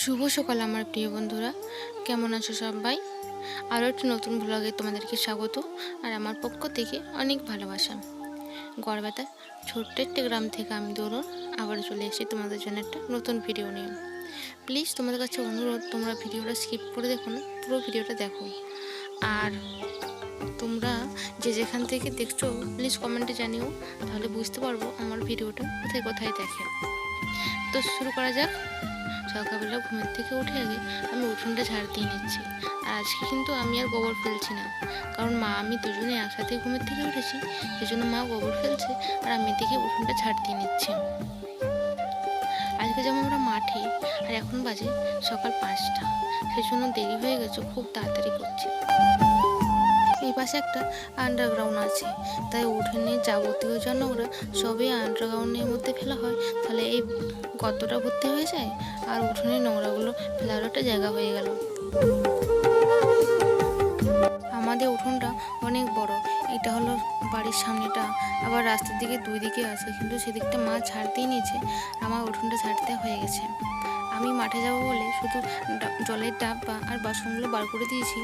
শুভ সকাল আমার প্রিয় বন্ধুরা। কেমন আছো সবাই? আরও একটি নতুন ব্লগে তোমাদেরকে স্বাগত আর আমার পক্ষ থেকে অনেক ভালোবাসা। গড়বেতা ছোট্ট একটি গ্রাম থেকে আমি দৌড়ন আবার চলে এসেছি তোমাদের জন্য একটা নতুন ভিডিও নিয়ে। প্লিজ তোমাদের কাছে অনুরোধ, তোমরা ভিডিওটা স্কিপ করে দেখো না, পুরো ভিডিওটা দেখো। আর তোমরা যে যেখান থেকে দেখছ প্লিজ কমেন্টে জানিও, তাহলে বুঝতে পারব আমার ভিডিওটা কোথায় কোথায় দেখে। তো শুরু করা যাক। সকালবেলা ঘুমের থেকে উঠে আগে আমি উঠোনটা ঝাড় দিয়ে নিচ্ছি। আর আজকে কিন্তু আমি আর গোবর ফেলছি না। কারণ মা, আমি দুজনে একসাথে ঘুমের থেকে উঠেছি সেই জন্য মা গোবর ফেলছে আর আমি দিকে উঠোনটা ঝাড় দিয়ে নিচ্ছি। আজকে যেমন আমরা মাঠে, আর এখন বাজে সকাল পাঁচটা সেই জন্য দেরি হয়ে গেছে, খুব তাড়াতাড়ি করছি। এই পাশে একটা আন্ডারগ্রাউন্ড আছে। তাই উঠোনে যাবতীয় নোংরা সবই আন্ডারগ্রাউন্ডের মধ্যে ফেলা হয়, তাহলে এই গর্তটা ভর্তি হয়ে যায় আর উঠোনে নোংরাগুলো ফেলার একটা জায়গা হয়ে গেল। আমাদের উঠোনটা অনেক বড়, এটা হলো বাড়ির সামনেটা, আবার রাস্তার দিকে দুই দিকে আছে, কিন্তু সেদিকটা মা ছাড়তেই নিয়েছে, আমার উঠোনটা ছাড়তে হয়ে গেছে। আমি মাঠে যাব বলে শুধু জলের ডাব্বা আর বাসনগুলো বার করে দিয়েছি।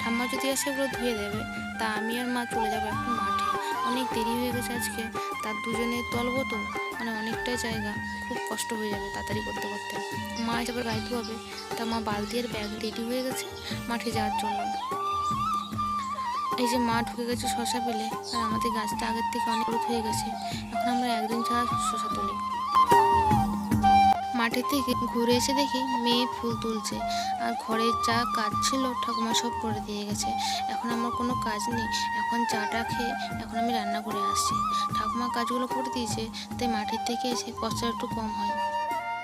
ঠাম্মা যদি আসে এগুলো ধুয়ে দেবে, তা আমি আর মা চলে যাব এখন মাঠে। অনেক দেরি হয়ে গেছে আজকে, তার দুজনে তলবো তো মানে অনেকটাই জায়গা, খুব কষ্ট হয়ে যাবে তাড়াতাড়ি করতে করতে। মা যাবে গায়ে ধোয়াবে তা মা বালতি আর ব্যাগ রেডি হয়ে গেছে, মাঠে যাওয়ার জন্য। এই যে মা ঢুকে গেছে শশা পেলে, আর আমাদের গাছটা আগের থেকে অনেক হয়ে গেছে, এখন আমরা একদিন ছাড়া শশা তুলি। মাঠের থেকে ঘুরে এসে দেখি মেয়ে ফুল তুলছে। আর ঘরের যা কাজ ছিল ঠাকুমা সব করে দিয়ে গেছে। এখন আমার কোনো কাজ নেই। এখন চাটা খেয়ে এখন আমি রান্না করে আসছি। ঠাকুমা কাজগুলো করে দিয়েছে, তাই মাঠের থেকে এসে কষ্ট একটু কম হয়।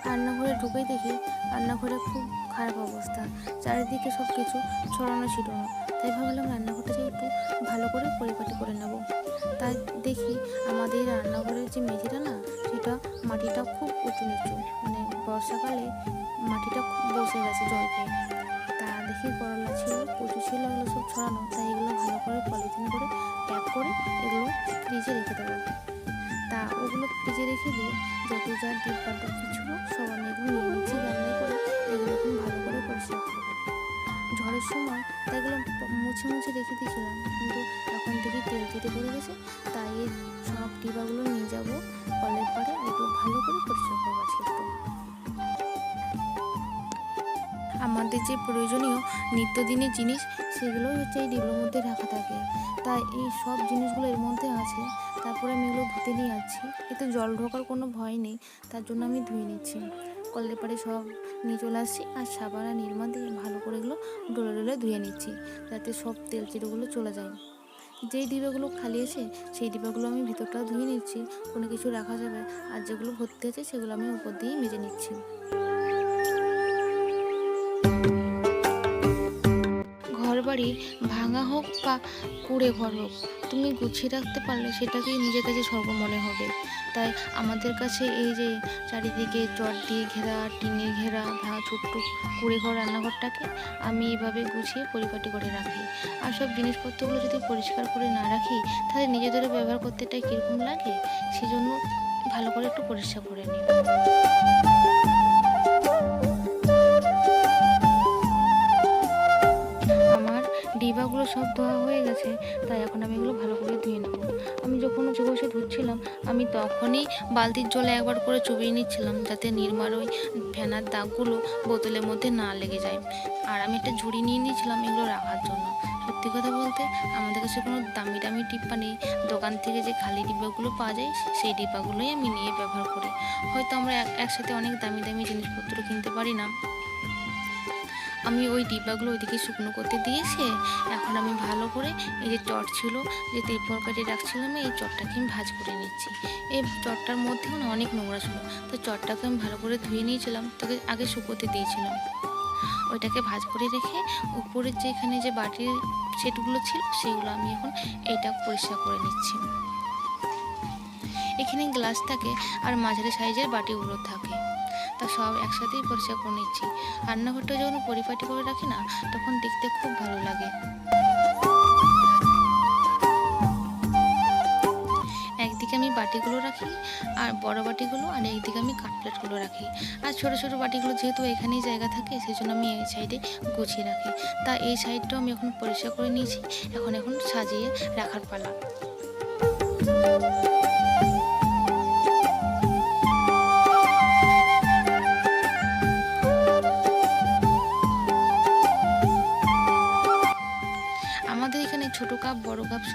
রান্নাঘরে ঢুকেই দেখি রান্নাঘরে খুব খারাপ অবস্থা। চারিদিকে সব কিছু ছড়ানো ছিল না। তাই ভাবলাম রান্নাঘরটা একটু ভালো করে পরিপাটি করে নেব। তাই দেখি আমাদের রান্নাঘরের যে মেঝেটা না, সেটা মাটিটা খুব উঁচু নিচু মানে বর্ষাকালে মাটিটা বসে গেছে জল পেয়ে তা দেখি করলা ছিল, কচু ছিল, এগুলো সব ছড়ানো। তাই এগুলো ভালো করে পলিথিন করে প্যাক করে এগুলো ফ্রিজে রেখে দেবো। তা ওগুলো ফ্রিজে রেখে দিয়ে যত যা ডিব্বা ছিল সব আমি এগুলো নিয়ে নিচ্ছি রান্নায় করে এগুলো এখন ভালো করে পরিষ্কার করব ঝড়ের সময় তা এগুলো মুছে মুছে রেখে দিয়েছিলাম, কিন্তু এখন থেকে তেল কেটে পড়ে গেছে, তাই সব ডিবাগুলো নিয়ে যাব, কলের পাড়ে আর এগুলো ভালো করে পরিষ্কার করব আজকে। আমাদের যে প্রয়োজনীয় নিত্যদিনের জিনিস, সেগুলোই হচ্ছে এই ডিব্বার মধ্যে রাখা থাকে। তাই এই সব জিনিসগুলো এর মধ্যে আছে। তারপরে আমি এগুলো ধুতে নিয়ে যাচ্ছি। এতে জল ঢোকার কোনো ভয় নেই। তার জন্য আমি ধুয়ে নিচ্ছি। কলের পাড়ে সব নিয়ে চলে আসছি। আর সাবান আর নির্মা দিয়ে ভালো করে এগুলো ডলে ডলে ধুয়ে নিচ্ছি। যাতে সব তেল চিরগুলো চলে যায়। যেই ডিবাগুলো খালি আছে, সেই ডিবাগুলো আমি ভিতরটাও ধুয়ে নিচ্ছি। কোনো কিছু রাখা যাবে আর যেগুলো ভর্তি আছে, সেগুলো আমি উপর দিয়ে মেজে নিচ্ছি। বাড়ি ভাঙা হোক বা কুড়ে ঘর হোক, তুমি গুছিয়ে রাখতে পারলে সেটাকেই নিজের কাছে স্বর্গ মনে হবে। তাই আমাদের কাছে এই যে চারিদিকে চট দিয়ে ঘেরা টিনে ঘেরা, ভাঙা ছোট্ট কুড়ে ঘর রান্নাঘরটাকে আমি এইভাবে গুছিয়ে পরিপাটি করে রাখি। আর সব জিনিসপত্রগুলো যদি পরিষ্কার করে না রাখি, তাহলে নিজেদের ব্যবহার করতে এটাই কীরকম লাগে? সেজন্য ভালো করে একটু পরিষ্কার করে নিই। ডিবাগুলো সব ধোয়া হয়ে গেছে, তাই এখন আমি এগুলো ভালো করে ধুয়ে নেব। আমি যখন উঠে বসে ধুচ্ছিলাম, আমি তখনই বালতির জলে একবার করে চুবিয়ে নিচ্ছিলাম, যাতে নির্মার ওই ফেনার দাগগুলো বোতলের মধ্যে না লেগে যায়। আর আমি একটা ঝুড়ি নিয়ে নিয়েছিলাম এগুলো রাখার জন্য। সত্যি কথা বলতে আমাদের কাছে কোনো দামি দামি টিপ্পা নেই। দোকান থেকে যে খালি ডিব্বাগুলো পাওয়া যায়, সেই ডিব্বাগুলোই আমি নিয়ে ব্যবহার করি। হয়তো আমরা এক- একসাথে অনেক দামি দামি জিনিসপত্র কিনতে পারি না। আমি ওই ডিব্বাগুলো ওইদিকে শুকনো করতে দিয়েছে। এখন আমি ভালো করে এই যে চট ছিল, যে তিরপল কাটে রাখছিলাম এই চটটাকে আমি ভাজ করে নিচ্ছি। এই চটটার মধ্যেও না অনেক নোংরা ছিল। তো চটটাকে আমি ভালো করে ধুয়ে নিয়েছিলাম, তাকে আগে শুকোতে দিয়েছিলাম। ওইটাকে ভাজ করে রেখে উপরের যে এখানে যে বাটির সেটগুলো ছিল, সেগুলো আমি এখন এটা পরিষ্কার করে নিচ্ছি। এখানে গ্লাস থাকে আর মাঝারি সাইজের বাটিগুলো থাকে। তা সব একসাথেই পরিষ্কার করে নিচ্ছি। রান্নাঘরটা যখন পরিপাটি করে রাখি না, তখন দেখতে খুব ভালো লাগে। একদিকে আমি বাটিগুলো রাখি, আর বড় বাটিগুলো, আর একদিকে আমি কাপ প্লেটগুলো রাখি। আর ছোট ছোট বাটিগুলো যেহেতু এখানেই জায়গা থাকে সেই জন্য আমি এই সাইডে গুছিয়ে রাখি। তা এই সাইডটাও আমি এখন পরিষ্কার করে নিয়েছি, এখন এখন সাজিয়ে রাখার পালা।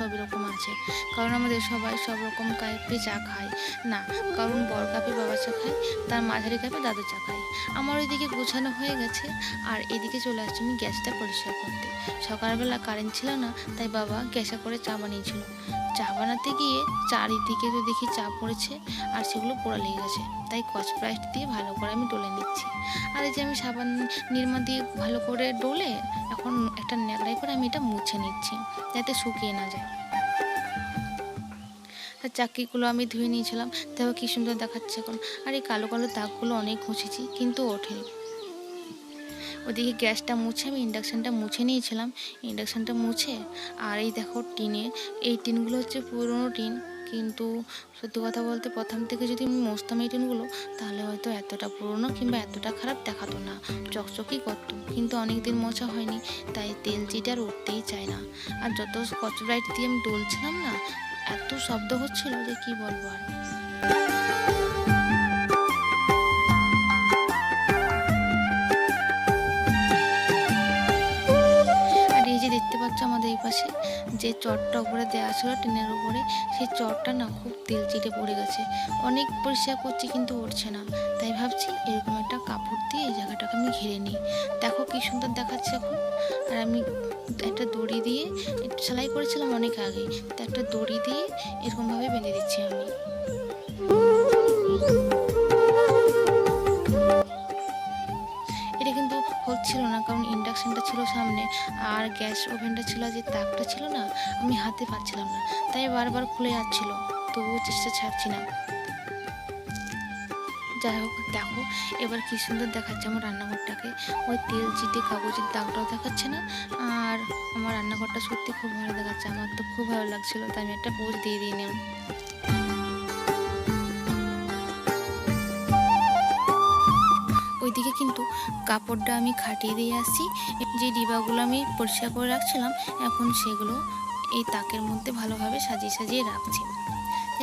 সব রকম আছে। কারণ আমাদের সবাই সব রকম কাপে চা খায়। না, কারণ বড় কাপে বাবা চা খায়, তার মাঝারি কাপে দাদু চা খায়। আমার ওইদিকে গোছানো হয়ে গেছে, আর এদিকে চলে আসছি আমি গ্যাসটা পরিষ্কার করতে। সকালবেলা কারেন্ট ছিল না, তাই বাবা গ্যাসে করে চা বানিয়েছিল। চা বানাতে গিয়ে চারিদিকে তো দেখি চা পড়েছে, আর সেগুলো পোড়া লেগে গেছে। তাই কচ ব্রাইট দিয়ে ভালো করে আমি ডলে নিচ্ছি। আর এই যে আমি সাবান নির্মা দিয়ে ভালো করে ডলে, এখন একটা ন্যাকড়াই করে আমি এটা মুছে নিচ্ছি, যাতে শুকিয়ে না যায়। আর চাকরিগুলো আমি ধুয়ে নিয়েছিলাম। দেখো কি সুন্দর দেখাচ্ছে এখন। আর এই কালো কালো দাগগুলো অনেক মুছেছি কিন্তু ওঠেনি। ওদিকে গ্যাসটা মুছে আমি ইন্ডাকশানটা মুছে নিয়েছিলাম। ইন্ডাকশানটা মুছে, আর এই দেখো টিনে, এই টিনগুলো হচ্ছে পুরনো টিন, কিন্তু সত্যি কথা বলতে প্রথম থেকে যদি আমি মুছতাম এই টিনগুলো, তাহলে হয়তো এতটা পুরনো কিংবা এতটা খারাপ দেখাতো না। চকচকই করতো, কিন্তু অনেক দিন মোছা হয়নি, তাই তেল চিটা আর উঠতেই চায় না। আর যত স্কচ ব্রাইট দিয়ে আমি ডলছিলাম না এত শব্দ হচ্ছিল যে কি বলব আর যে চটটা উপরে দেওয়া ছিল টিনের উপরে, সেই চটটা না খুব তেল চিটে পড়ে গেছে। অনেক পরিষ্কার করছি কিন্তু উঠছে না। তাই ভাবছি এরকম একটা কাপড় দিয়ে এই জায়গাটাকে আমি ঘিরে নিই। দেখো কি সুন্দর দেখাচ্ছে এখন। আর আমি একটা দড়ি দিয়ে সেলাই করেছিলাম অনেক আগে, তো একটা দড়ি দিয়ে এরকমভাবে বেঁধে দিচ্ছি আমি। হচ্ছিল না, কারণ ইন্ডাকশানটা ছিল সামনে আর গ্যাস ওভেনটা ছিল যে তাকটা ছিল না, আমি হাতে পাচ্ছিলাম না। তাই বারবার খুলে যাচ্ছিল, তবুও চেষ্টা ছাড়ছি না। যাই হোক, দেখো, এবার কি সুন্দর দেখাচ্ছে আমার রান্নাঘরটাকে। ওই তেল চিটে কাগজের দাগটাও দেখাচ্ছে না, আর আমার রান্নাঘরটা সত্যি খুব ভালো দেখাচ্ছে। আমার তো খুব ভালো লাগছিল, তাই আমি একটা পোজ দিয়ে দিয়ে কাপড়টা আমি খাটিয়ে দিয়ে আসছি। যে ডিবাগুলো আমি পরিষ্কার করে রাখছিলাম, এখন সেগুলো এই তাকের মধ্যে ভালোভাবে সাজিয়ে সাজিয়ে রাখছি।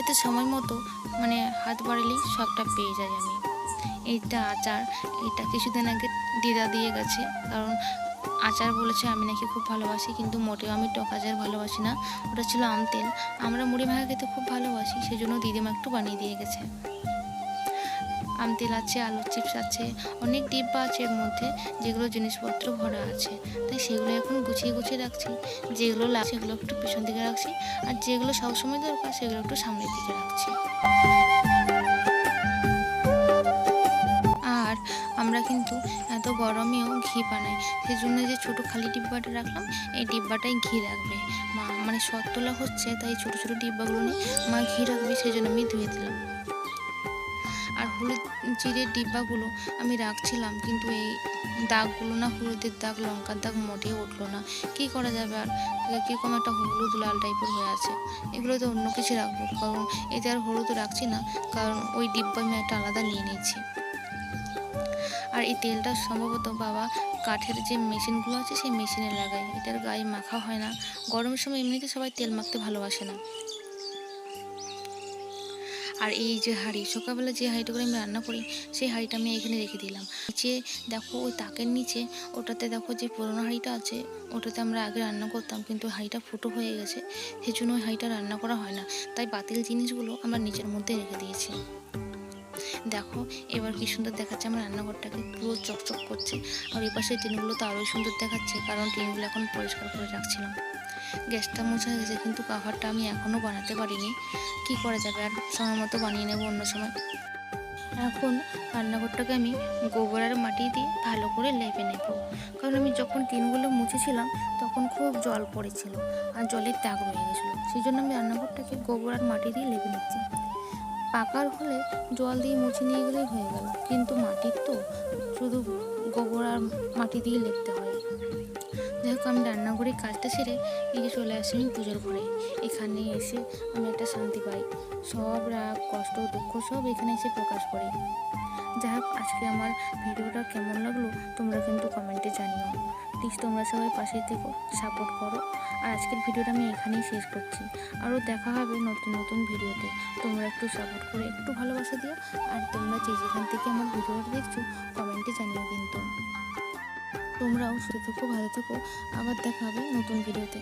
এতে সময় মতো মানে হাত বাড়ালেই সবটা পেয়ে যাই আমি। এইটা আচার, এটা কিছুদিন আগে দিদা দিয়ে গেছে। কারণ আচার বলেছে আমি নাকি খুব ভালোবাসি, কিন্তু মোটেও আমি টক আচার ভালোবাসি না। ওটা ছিল আম তেল আমরা মুড়ি ভাঙা খেতে খুব ভালোবাসি, সেজন্য দিদিমা একটু বানিয়ে দিয়ে গেছে। আম তেল আছে, আলুর চিপস আছে, অনেক ডিব্বা আছে এর মধ্যে যেগুলো জিনিসপত্র ভরা আছে। তাই সেগুলো এখন গুছিয়ে গুছিয়ে রাখছি। যেগুলো লাগছে সেগুলো একটু পিছন দিকে রাখছি আর যেগুলো সবসময় দরকার সেগুলো একটু সামনের দিকে রাখছি। আর আমরা কিন্তু এত গরমেও ঘি বানাই সেই জন্য যে ছোটো খালি ডিব্বাটা রাখলাম, এই ডিব্বাটাই ঘি রাখবে। মা মানে সৎ তোলা হচ্ছে, তাই ছোটো ছোটো ডিব্বাগুলো নিয়ে মা ঘি রাখবে সেই জন্য আমি ধুয়ে দিলাম। হলুদ জিরের ডিব্বাগুলো আমি রাখছিলাম, কিন্তু এই দাগগুলো না হলুদের দাগ, লঙ্কার দাগ মোটেও উঠল না। কি করা যাবে আর? কীরকম একটা হলুদ লাল টাইপের হয়ে আছে। এগুলো তো অন্য কিছু রাখব, কারণ এতে আর হলুদ রাখছি না, কারণ ওই ডিব্বা আমি একটা আলাদা নিয়ে নিয়েছি। আর এই তেলটা সম্ভবত বাবা কাঠের যে মেশিনগুলো আছে, সেই মেশিনে লাগায় এটার গায়ে মাখা হয় না। গরমের সময় এমনিতে সবাই তেল মাখতে ভালোবাসে না। আর এই যে হাঁড়ি, সকালবেলা যে হাঁড়িটা করে আমি রান্না করি, সেই হাঁড়িটা আমি এখানে রেখে দিলাম। নিচে দেখো ওই তাকের নিচে, ওটাতে দেখো যে পুরোনো হাঁড়িটা আছে, ওটাতে আমরা আগে রান্না করতাম, কিন্তু হাঁড়িটা ফুটো হয়ে গেছে, সেই জন্য ওই হাঁড়িটা রান্না করা হয় না। তাই বাতিল জিনিসগুলো আমরা নিচের মধ্যে রেখে দিয়েছি। দেখো, এবার কি সুন্দর দেখাচ্ছে। আমার রান্নাঘরটাকে পুরো চকচক করছে। আর এই পাশে টিনগুলো তো আরোই সুন্দর দেখাচ্ছে, কারণ টিনগুলো এখন পরিষ্কার করে রাখছিলাম। গ্যাসটা মোছা হয়ে গেছে, কিন্তু কাভারটা আমি এখনও বানাতে পারিনি। কি করা যাবে? আর সময় মতো বানিয়ে নেব অন্য সময়। এখন রান্নাঘরটাকে আমি গোবর আর মাটি দিয়ে ভালো করে লেপে নেব। কারণ আমি যখন টিনগুলো মুছেছিলাম, তখন খুব জল পড়েছিল। আর জলের দাগ রয়ে গেছিল। সেই জন্য আমি রান্নাঘরটাকে গোবর আর মাটি দিয়ে লেপে নিচ্ছি। পাকার হলে জল দিয়ে মুছে নিয়ে গেলেই হয়ে গেল। কিন্তু মাটির তো শুধু গোবর আর মাটি দিয়ে লিখতে হয়। যাই হোক, আমি রান্নাঘরে কাজটা সেরে এই চলে আসি আমি পুজোর ঘরে। এখানে এসে আমি একটা শান্তি পাই। সব রাগ, কষ্ট, দুঃখ সব এখানে এসে প্রকাশ করি। যাই হোক, আজকে আমার ভিডিওটা কেমন লাগল তোমরা কিন্তু কমেন্টে জানিও। প্লিজ তোমরা সবাই পাশে থেকো, সাপোর্ট করো। আর আজকের ভিডিওটা আমি এখানেই শেষ করছি। আরও দেখা হবে নতুন নতুন ভিডিওতে। তোমরা একটু সাপোর্ট করে, একটু ভালোবাসা দিও। আর তোমরা যে যেখান থেকে আমার ভিডিওটা দেখছ কমেন্টে জানিও কিন্তু। তোমরাও সুস্থ থেকো, ভালো থেকো। আবার দেখা হবে নতুন ভিডিওতে।